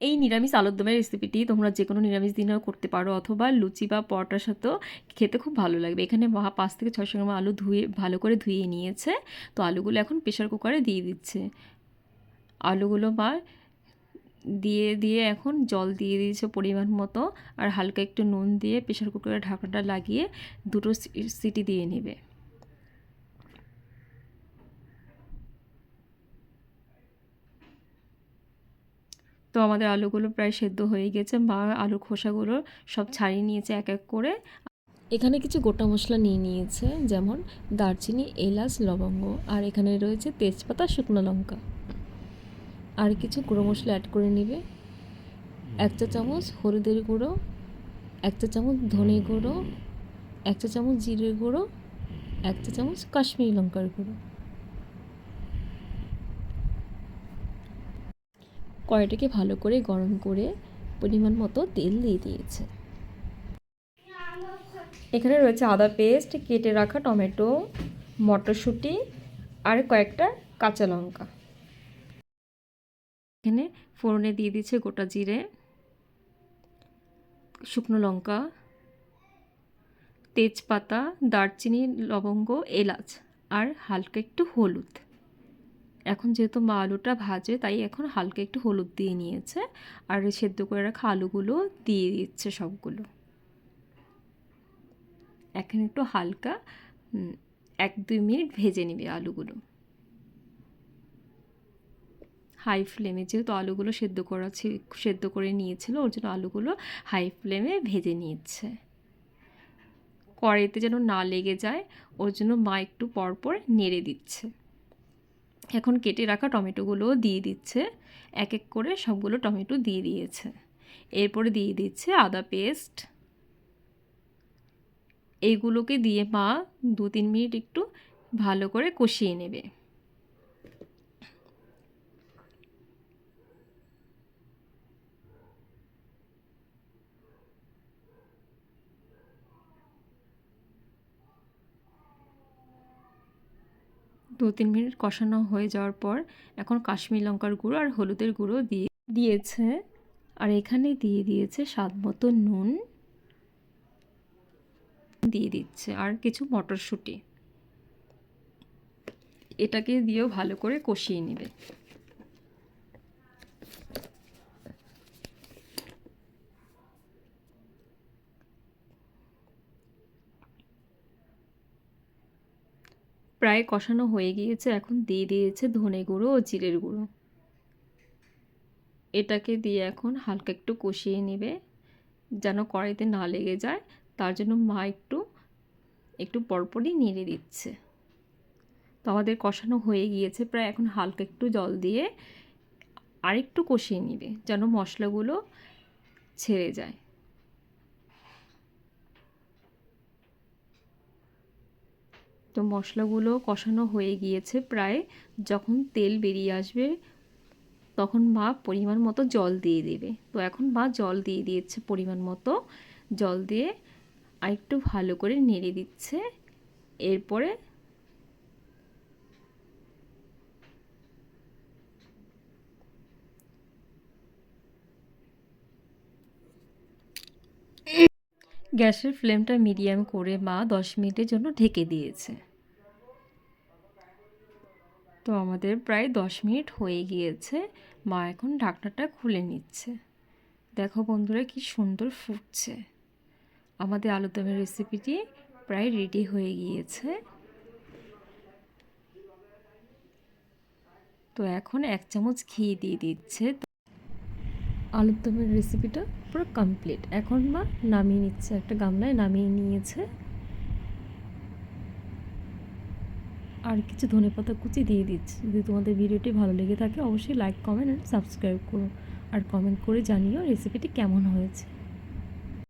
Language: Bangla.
এই নিরামিষ আলুর দমের রেসিপিটি তোমরা যে কোনো নিরামিষ দিনেও করতে পারো অথবা লুচি বা পরোটার সাথেও খেতে খুব ভালো লাগবে। এখানে পাঁচ থেকে ছশো গ্রাম আলু ধুয়ে, ভালো করে ধুয়ে নিয়েছে। তো আলুগুলো এখন প্রেশার কুকারে দিয়ে দিচ্ছে। আলুগুলো বা দিয়ে দিয়ে এখন জল দিয়ে দিয়েছে পরিমাণ মতো। আর হালকা একটু নুন দিয়ে প্রেশার কুকারের ঢাকনাটা লাগিয়ে দুটো সিটি দিয়ে নেবে। তো আমাদের আলুগুলো প্রায় সেদ্ধ হয়ে গেছে মা আলুর খোসাগুলো সব ছাড়িয়ে নিয়েছে এক এক করে। এখানে কিছু গোটা মশলা নিয়ে নিয়েছে, যেমন দারচিনি, এলাচ, লবঙ্গ, আর এখানে রয়েছে তেজপাতা, শুকনো লঙ্কা। আর কিছু গুঁড়ো মশলা অ্যাড করে নেবে। এক চা চামচ হলুদের গুঁড়ো, এক চা চামচ ধনে গুঁড়ো, এক চা চামচ জিরে গুঁড়ো, এক চা চামচ কাশ্মীরি লঙ্কার গুঁড়ো। কড়াইটাকে ভালো করে গরম করে পরিমাণ মতো তেল দিয়ে দিয়েছে। এখানে রয়েছে আদা পেস্ট, কেটে রাখা টমেটো, মটরশুঁটি আর কয়েকটা কাঁচা লঙ্কা। এখানে ফোড়নে দিয়ে দিচ্ছে গোটা জিরে, শুকনো লঙ্কা, তেজপাতা, দারচিনি, লবঙ্গ, এলাচ আর হালকা একটু হলুদ। এখন যেহেতু মা আলুটা ভাজে, তাই এখন হালকা একটু হলুদ দিয়ে নিয়েছে আর সেদ্ধ করে রাখা আলুগুলো দিয়ে দিচ্ছে সবগুলো। এখন একটু হালকা এক দুই মিনিট ভেজে নিবে আলুগুলো। হাই ফ্লেমে যেহেতু আলুগুলো সেদ্ধ করা সেদ্ধ করে নিয়েছিল, ওর জন্য আলুগুলো হাই ফ্লেমে ভেজে নিচ্ছে। কড়াইতে যেন না লেগে যায়, ওর জন্য মা একটু পরপর নেড়ে দিচ্ছে। এখন কেটে রাখা টমেটোগুলোও দিয়ে দিচ্ছে। এক এক করে সবগুলো টমেটো দিয়ে দিয়েছে। এরপরে দিয়ে দিচ্ছে আদা পেস্ট। এইগুলোকে দিয়ে মা দু তিন মিনিট একটু ভালো করে কষিয়ে নেবে। দু তিন মিনিট কষানো হয়ে যাওয়ার পর এখন কাশ্মীর লঙ্কার গুঁড়ো আর হলুদের গুঁড়ো দিয়ে দিয়েছে। আর এখানে দিয়ে দিয়েছে স্বাদ মতো নুন। দিয়ে দিচ্ছে আর কিছু মটরশুঁটি। এটাকে দিয়েও ভালো করে কষিয়ে নেবে। প্রায় কষানো হয়ে গিয়েছে, এখন দিয়ে দিয়েছে ধনে গুঁড়ো ও জিরের গুঁড়ো। এটাকে দিয়ে এখন হালকা একটু কষিয়ে নেবে, যেন কড়াইতে না লেগে যায়। তার জন্য মা একটু একটু পরপরই নেড়ে দিচ্ছে। তো আমাদের কষানো হয়ে গিয়েছে, প্রায় এখন হালকা একটু জল দিয়ে আরেকটু কষিয়ে নেবে, যেন মশলাগুলো ছেড়ে যায়। তো মশলাগুলো কষানো হয়ে গিয়েছে প্রায়। যখন তেল বেরিয়ে আসবে, তখন মা পরিমাণ মতো জল দিয়ে দেবে। তো এখন মা জল দিয়ে দিয়েছে পরিমাণ মতো। জল দিয়ে আরেকটু ভালো করে নেড়ে দিচ্ছে। এরপরে গ্যাসের ফ্লেমটা মিডিয়াম করে মা দশ মিনিটের জন্য ঢেকে দিয়েছে। তো আমাদের প্রায় দশ মিনিট হয়ে গিয়েছে। মা এখন ঢাকনাটা খুলে নিচ্ছে। দেখো বন্ধুরা কি সুন্দর ফুটছে। আমাদের আলুদমের রেসিপিটি প্রায় রেডি হয়ে গিয়েছে। তো এখন এক চামচ ঘি দিয়ে দিচ্ছে। আলুর দমের রেসিপিটা পুরো কমপ্লিট এখন মা নামিয়ে নিচ্ছে, একটা গামলায় নামিয়ে নিয়েছে। আর কিছু ধনে পাতা কুচি দিয়ে দিচ্ছি। যদি তোমাদের ভিডিওটি ভালো লেগে থাকে, অবশ্যই লাইক কমেন্ট অ্যান্ড সাবস্ক্রাইব করো। আর কমেন্ট করে জানিও রেসিপিটি কেমন হয়েছে।